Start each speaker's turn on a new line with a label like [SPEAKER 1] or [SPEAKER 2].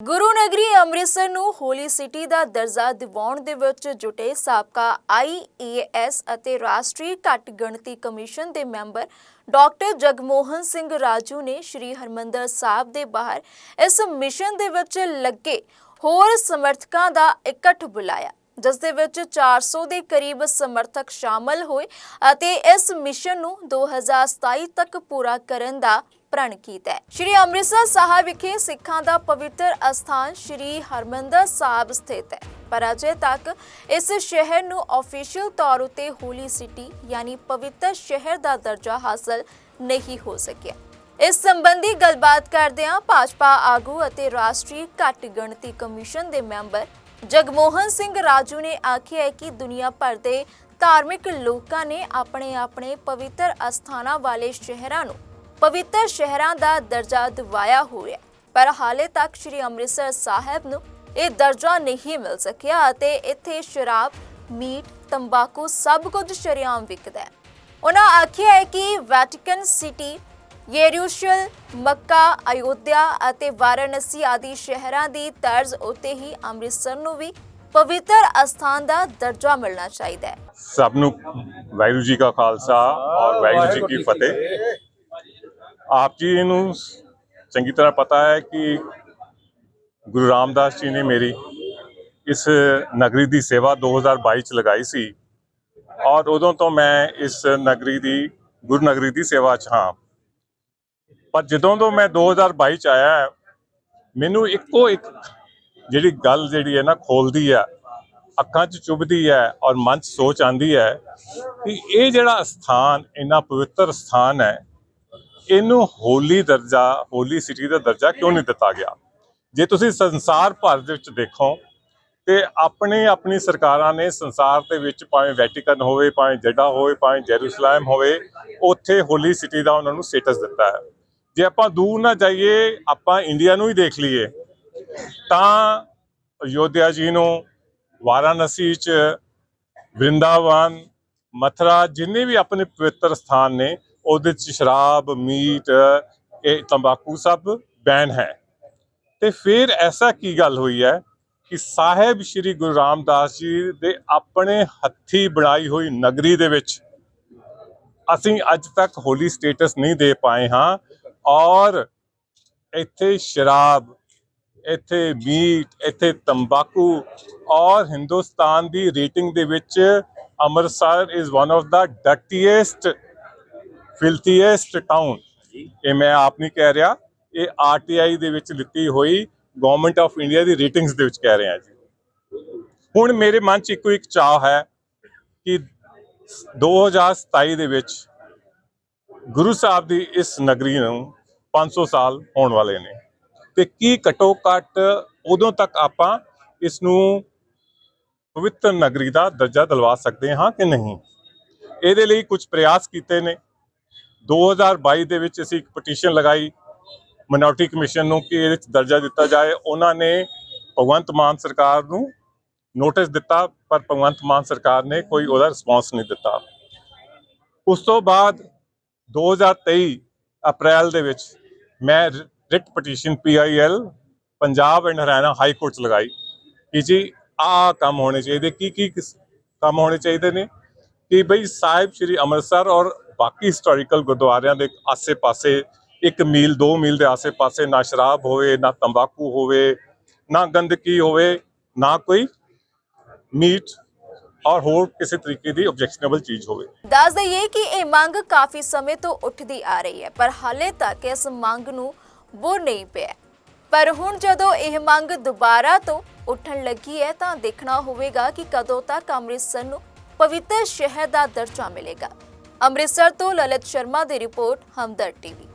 [SPEAKER 1] ਗੁਰੂ ਨਗਰੀ ਅੰਮ੍ਰਿਤਸਰ ਨੂੰ ਹੋਲੀ ਸਿਟੀ ਦਾ ਦਰਜਾ ਦਿਵਾਉਣ ਦੇ ਵਿੱਚ ਜੁਟੇ ਸਾਬਕਾ ਆਈਏਐਸ ਅਤੇ ਰਾਸ਼ਟਰੀ ਘੱਟ ਗਿਣਤੀ ਕਮਿਸ਼ਨ ਦੇ ਮੈਂਬਰ ਡਾਕਟਰ ਜਗਮੋਹਨ ਸਿੰਘ ਰਾਜੂ ਨੇ ਸ਼੍ਰੀ ਹਰਮੰਦਰ ਸਾਹਿਬ ਦੇ ਬਾਹਰ ਇਸ ਮਿਸ਼ਨ ਦੇ ਵਿੱਚ ਲੱਗੇ ਹੋਰ ਸਮਰਥਕਾਂ ਦਾ ਇਕੱਠ ਬੁਲਾਇਆ, ਜਿਸ ਦੇ ਵਿੱਚ 400 ਦੇ ਕਰੀਬ ਸਮਰਥਕ ਸ਼ਾਮਲ ਹੋਏ ਅਤੇ ਇਸ ਮਿਸ਼ਨ ਨੂੰ 2027 ਤੱਕ ਪੂਰਾ ਕਰਨ ਦਾ ਪ੍ਰਣ ਕੀਤਾ ਹੈ। ਸ਼੍ਰੀ ਅੰਮ੍ਰਿਤਸਰ ਸਾਹਿਬ ਵਿਖੇ ਸਿੱਖਾਂ ਦਾ ਪਵਿੱਤਰ ਅਸਥਾਨ ਸ਼੍ਰੀ ਹਰਮੰਦਰ ਸਾਹਿਬ ਸਥਿਤ ਹੈ। ਪਰ ਅਜੇ ਤੱਕ ਇਸ ਸ਼ਹਿਰ ਨੂੰ ਅਫੀਸ਼ੀਅਲ ਤੌਰ ਉਤੇ ਹੋਲੀ ਸਿਟੀ ਯਾਨੀ ਪਵਿੱਤਰ ਸ਼ਹਿਰ ਦਾ ਦਰਜਾ ਹਾਸਲ ਨਹੀਂ ਹੋ ਸਕਿਆ। ਇਸ ਸੰਬੰਧੀ ਗੱਲਬਾਤ ਕਰਦਿਆਂ ਭਾਜਪਾ ਆਗੂ ਅਤੇ ਰਾਸ਼ਟਰੀ ਘੱਟ ਗਿਣਤੀ ਕਮਿਸ਼ਨ ਦੇ ਮੈਂਬਰ ਜਗਮੋਹਨ ਸਿੰਘ ਰਾਜੂ ਨੇ ਆਖਿਆ ਹੈ ਕਿ ਦੁਨੀਆ ਭਰ ਦੇ ਧਾਰਮਿਕ ਲੋਕਾਂ ਨੇ ਆਪਣੇ ਆਪਣੇ ਪਵਿੱਤਰ ਅਸਥਾਨਾਂ ਵਾਲੇ ਸ਼ਹਿਰਾਂ ਨੂੰ ਪਵਿੱਤਰ ਸ਼ਹਿਰਾਂ ਦਾ ਦਰਜਾ ਦਿਵਾਇਆ ਹੋਇਆ ਪਰ ਹਾਲੇ ਤੱਕ ਸ੍ਰੀ ਅੰਮ੍ਰਿਤਸਰ ਸਾਹਿਬ ਨੂੰ ਇਹ ਦਰਜਾ ਨਹੀਂ ਮਿਲ ਸਕਿਆ ਅਤੇ ਇੱਥੇ ਸ਼ਰਾਬ, ਮੀਟ, ਤੰਬਾਕੂ ਸਭ ਕੁਝ ਸ਼ਰੇਆਮ ਵਿਕਦਾ ਹੈ। ਉਹਨਾਂ ਆਖਿਆ ਹੈ ਕਿ ਵੈਟੀਕਨ ਸਿਟੀ ਯਰੂਸ਼ਲ ਮੱਕਾ, ਅਯੋਧਿਆ ਅਤੇ ਵਾਰਾਣਸੀ ਆਦਿ ਸ਼ਹਿਰਾਂ ਦੀ ਤਰਜ਼ ਉੱਤੇ ਹੀ ਅੰਮ੍ਰਿਤਸਰ ਨੂੰ ਵੀ ਪਵਿੱਤਰ ਅਸਥਾਨ ਦਾ ਦਰਜਾ ਮਿਲਣਾ ਚਾਹੀਦਾ ਹੈ।
[SPEAKER 2] ਸਭ ਨੂੰ ਵਾਹਿਗੁਰੂ ਜੀ ਕਾ ਖਾਲਸਾ ਔਰ ਵਾਹਿਗੁਰੂ ਜੀ ਕੀ ਫਤਿਹ। ਆਪ ਜੀ ਨੂੰ ਚੰਗੀ ਤਰ੍ਹਾਂ ਪਤਾ ਹੈ ਕਿ ਗੁਰੂ ਰਾਮਦਾਸ ਜੀ ਨੇ ਮੇਰੀ ਇਸ ਨਗਰੀ ਦੀ ਸੇਵਾ 2022 ਚ ਲਗਾਈ ਸੀ ਔਰ ਉਦੋਂ ਤੋਂ ਮੈਂ ਇਸ ਨਗਰੀ ਦੀ, ਗੁਰੂ ਨਗਰੀ ਦੀ ਸੇਵਾ ਚ ਹਾਂ। ਪਰ ਜਦੋਂ ਤੋਂ ਮੈਂ 2022 ਚ ਆਇਆ, ਮੈਨੂੰ ਇੱਕੋ ਇੱਕ ਜਿਹੜੀ ਗੱਲ ਜਿਹੜੀ ਹੈ ਨਾ ਖੋਲਦੀ ਆ ਅੱਖਾਂ 'ਚ ਚੁਭਦੀ ਹੈ ਔਰ ਮਨ 'ਚ ਸੋਚ ਆਂਦੀ ਹੈ ਕਿ ਇਹ ਜਿਹੜਾ ਸਥਾਨ, ਇੰਨਾ ਪਵਿੱਤਰ ਸਥਾਨ ਹੈ ਇਹਨੂੰ ਹੋਲੀ ਦਰਜਾ, ਹੋਲੀ ਸਿਟੀ ਦਾ ਦਰਜਾ ਕਿਉਂ ਨਹੀਂ ਦਿੱਤਾ ਗਿਆ? ਜੇ ਤੁਸੀਂ ਸੰਸਾਰ ਭਰ ਦੇ ਵਿੱਚ ਦੇਖੋ ਤੇ ਆਪਣੇ ਆਪਣੀ ਸਰਕਾਰਾਂ ਨੇ ਸੰਸਾਰ ਦੇ ਵਿੱਚ ਭਾਵੇਂ ਵੈਟੀਕਨ ਹੋਵੇ, ਭਾਵੇਂ ਜੱਡਾ ਹੋਵੇ, ਭਾਵੇਂ ਜੈਰੂਸਲਮ ਹੋਵੇ, ਉੱਥੇ ਹੋਲੀ ਸਿਟੀ ਦਾ ਉਹਨਾਂ ਨੂੰ ਸਟੇਟਸ ਦਿੱਤਾ ਹੈ। ਜੇ ਆਪਾਂ ਦੂਰ ਨਾ ਜਾਈਏ, ਆਪਾਂ ਇੰਡੀਆ ਨੂੰ ਹੀ ਦੇਖ ਲਈਏ, ਤਾਂ ਅਯੋਧਿਆ ਜੀ ਨੂੰ, ਵਾਰਾਣਸੀ ਚ ਵਰਿੰਦਾਵਨ, ਮਥੁਰਾ ਜਿੰਨੇ ਵੀ ਆਪਣੇ ਪਵਿੱਤਰ ਸਥਾਨ ਨੇ ਉਹਦੇ ਚ ਸ਼ਰਾਬ, ਮੀਟ, ਇਹ ਤੰਬਾਕੂ ਸਭ ਬੈਨ ਹੈ। ਤੇ ਫਿਰ ਐਸਾ ਕੀ ਗੱਲ ਹੋਈ ਹੈ ਕਿ ਸਾਹਿਬ ਸ੍ਰੀ ਗੁਰੂ ਰਾਮਦਾਸ ਜੀ ਦੇ ਆਪਣੇ ਹੱਥੀ ਬਣਾਈ ਹੋਈ ਨਗਰੀ ਦੇ ਵਿੱਚ ਅਸੀਂ ਅੱਜ ਤੱਕ ਹੋਲੀ ਸਟੇਟਸ ਨਹੀਂ ਦੇ ਪਾਏ ਹਾਂ ਔਰ ਇੱਥੇ ਸ਼ਰਾਬ, ਇੱਥੇ ਮੀਟ, ਇੱਥੇ ਤੰਬਾਕੂ ਔਰ ਹਿੰਦੁਸਤਾਨ ਦੀ ਰੇਟਿੰਗ ਦੇ ਵਿੱਚ Amritsar is one of the dirtiest filthiest town ਇਹ ਮੈਂ ਆਪ ਨਹੀਂ ਕਹਿ ਰਿਹਾ। ਇਹ ਆਰਟੀਆਈ ਦੇ ਵਿੱਚ ਲਿੱਤੀ ਹੋਈ ਗਵਰਨਮੈਂਟ ਆਫ ਇੰਡੀਆ ਦੀ ਰੇਟਿੰਗਸ ਦੇ ਵਿੱਚ ਕਹਿ ਰਿਹਾ ਜੀ। ਹੁਣ ਮੇਰੇ ਮਨ 'ਚ ਇੱਕੋ ਇੱਕ ਚਾਹ ਹੈ ਕਿ 2027 ਦੇ ਵਿੱਚ ਗੁਰੂ ਸਾਹਿਬ ਦੀ ਇਸ ਨਗਰੀ ਨੂੰ 500 ਸਾਲ ਹੋਣ ਵਾਲੇ ਨੇ। ਤੇ ਕੀ ਘਟੋ ਘੱਟ ਉਦੋਂ ਤੱਕ ਆਪਾਂ ਇਸ ਨੂੰ ਪਵਿੱਤਰ ਨਗਰੀ ਦਾ ਦਰਜਾ ਦਿਲਵਾ ਸਕਦੇ ਹਾਂ ਕਿ ਨਹੀਂ? ਇਹਦੇ ਲਈ ਕੁਝ ਪ੍ਰਯਾਸ ਕੀਤੇ ਨੇ। 2022 ਦੇ ਵਿੱਚ ਅਸੀਂ ਇੱਕ ਪਟੀਸ਼ਨ ਲਗਾਈ ਮਿਨੋਰਟੀ ਕਮਿਸ਼ਨ ਨੂੰ ਕਿ ਇਹਦੇ ਵਿੱਚ ਦਰਜਾ ਦਿੱਤਾ ਜਾਏ। ਉਹਨਾਂ ਨੇ ਭਗਵੰਤ ਮਾਨ ਸਰਕਾਰ ਨੂੰ ਨੋਟਿਸ ਦਿੱਤਾ, ਪਰ ਭਗਵੰਤ ਮਾਨ ਸਰਕਾਰ ਨੇ ਕੋਈ ਉਹਦਾ ਰਿਸਪਾਂਸ ਨਹੀਂ ਦਿੱਤਾ। ਉਸ ਤੋਂ ਬਾਅਦ 2023 ਅਪ੍ਰੈਲ ਦੇ ਵਿੱਚ ਮੈਂ writ petition PIL Punjab and Haryana high court 'ਚ ਲਗਾਈ ਕਿ ਜੀ ਆਹ ਕੰਮ ਹੋਣੇ ਚਾਹੀਦੇ। ਕੀ ਕੀ ਕੰਮ ਹੋਣੇ ਚਾਹੀਦੇ ਨੇ? ਕਿ ਬਈ ਸਾਹਿਬ ਸ੍ਰੀ ਅੰਮ੍ਰਿਤਸਰ ਔਰ ਬਾਕੀ ਹਿਸਟੋਰੀਕਲ ਗੁਰਦੁਆਰਿਆਂ ਦੇ ਆਸੇ-ਪਾਸੇ, ਇੱਕ ਮੀਲ, ਦੋ ਮੀਲ ਦੇ ਆਸੇ-ਪਾਸੇ ਨਾ ਸ਼ਰਾਬ ਹੋਵੇ, ਨਾ ਤੰਬਾਕੂ ਹੋਵੇ, ਨਾ ਗੰਦਗੀ ਹੋਵੇ, ਨਾ ਕੋਈ ਮੀਟ ਔਰ ਹੋਰ ਕਿਸੇ ਤਰੀਕੇ ਦੀ ਆਬਜੈਕਸ਼ਨੇਬਲ ਚੀਜ਼ ਹੋਵੇ।
[SPEAKER 1] ਦੱਸ ਦਈਏ ਕਿ ਇਹ ਮੰਗ ਕਾਫੀ ਸਮੇਂ ਤੋਂ ਉੱਠਦੀ ਆ ਰਹੀ ਹੈ, ਪਰ ਹਾਲੇ ਤੱਕ ਇਸ ਮੰਗ ਨੂੰ ਬੁਰ ਨਹੀਂ ਪਿਆ। ਪਰ ਹੁਣ ਜਦੋਂ ਇਹ ਮੰਗ ਦੁਬਾਰਾ ਤੋਂ ਉੱਠਣ ਲੱਗੀ ਹੈ, ਤਾਂ ਦੇਖਣਾ ਹੋਵੇਗਾ ਕਿ ਕਦੋਂ ਤੱਕ ਅੰਮ੍ਰਿਤਸਰ ਨੂੰ ਪਵਿੱਤਰ ਸ਼ਹਿਰ ਦਾ ਦਰਜਾ ਮਿਲੇਗਾ। ਅੰਮ੍ਰਿਤਸਰ ਤੋਂ ਲਲਿਤ ਸ਼ਰਮਾ ਦੀ ਰਿਪੋਰਟ ਹਮਦਰ ਟੀਵੀ।